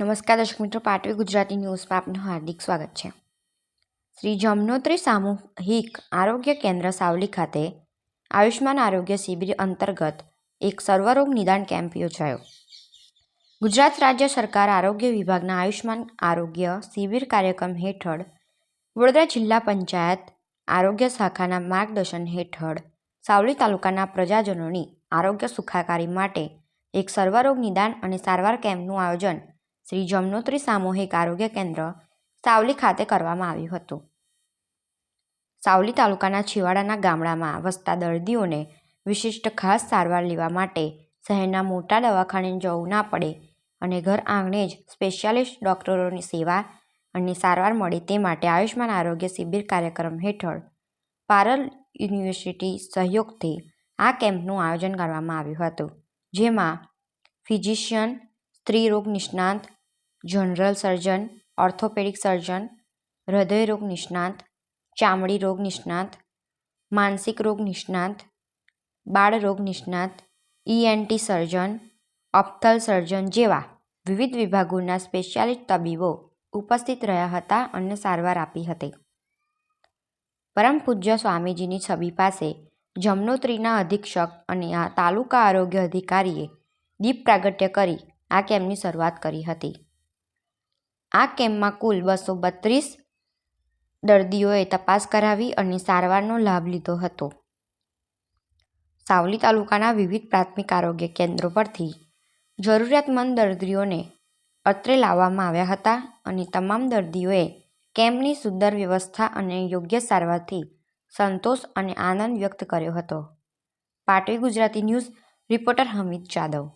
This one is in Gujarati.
નમસ્કાર, દર્શક મિત્રો, પાટવી ગુજરાતી ન્યૂઝમાં આપનું હાર્દિક સ્વાગત છે. શ્રી જમનોત્રી સામૂહિક આરોગ્ય કેન્દ્ર સાવલી ખાતે આયુષ્માન આરોગ્ય શિબિર અંતર્ગત એક સર્વરોગ નિદાન કેમ્પ યોજાયો. ગુજરાત રાજ્ય સરકાર આરોગ્ય વિભાગના આયુષ્માન આરોગ્ય શિબિર કાર્યક્રમ હેઠળ વડોદરા જિલ્લા પંચાયત આરોગ્ય શાખાના માર્ગદર્શન હેઠળ સાવલી તાલુકાના પ્રજાજનોની આરોગ્ય સુખાકારી માટે એક સર્વરોગ નિદાન અને સારવાર કેમ્પનું આયોજન શ્રી જમનોત્રી સામૂહિક આરોગ્ય કેન્દ્ર સાવલી ખાતે કરવામાં આવ્યું હતું. સાવલી તાલુકાના છેવાડાના ગામડામાં વસતા દર્દીઓને વિશિષ્ટ ખાસ સારવાર લેવા માટે શહેરના મોટા દવાખાને જવું ના પડે અને ઘર આંગણે જ સ્પેશિયાલિસ્ટ ડૉક્ટરોની સેવા અને સારવાર મળે તે માટે આયુષ્માન આરોગ્ય શિબિર કાર્યક્રમ હેઠળ પારલ યુનિવર્સિટી સહયોગથી આ કેમ્પનું આયોજન કરવામાં આવ્યું હતું, જેમાં ફિઝિશિયન સ્ત્રી રોગ નિષ્ણાંત જનરલ સર્જન, ઓર્થોપેડિક સર્જન હૃદયરોગ નિષ્ણાંત, ચામડી રોગ નિષ્ણાંત, માનસિક રોગ નિષ્ણાંત, બાળ રોગ નિષ્ણાંત ઈએનટી સર્જન, ઓપ્થલ સર્જન જેવા વિવિધ વિભાગોના સ્પેશિયાલિસ્ટ તબીબો ઉપસ્થિત રહ્યા હતા અને સારવાર આપી હતી. પરમ પૂજ્ય સ્વામીજીની છબી પાસે જમનોત્રીના અધિક્ષક અને તાલુકા આરોગ્ય અધિકારીએ દીપ પ્રાગટ્ય કરી આ કેમ્પની શરૂઆત કરી હતી. આ કેમ્પમાં કુલ બસો બત્રીસ દર્દીઓએ તપાસ કરાવી અને સારવારનો લાભ લીધો હતો. સાવલી તાલુકાના વિવિધ પ્રાથમિક આરોગ્ય કેન્દ્રો પરથી જરૂરિયાતમંદ દર્દીઓને અત્રે લાવવામાં આવ્યા હતા અને તમામ દર્દીઓએ કેમ્પની સુંદર વ્યવસ્થા અને યોગ્ય સારવારથી સંતોષ અને આનંદ વ્યક્ત કર્યો હતો. પાટવી ગુજરાતી ન્યૂઝ, રિપોર્ટર હમીદ જાદવ.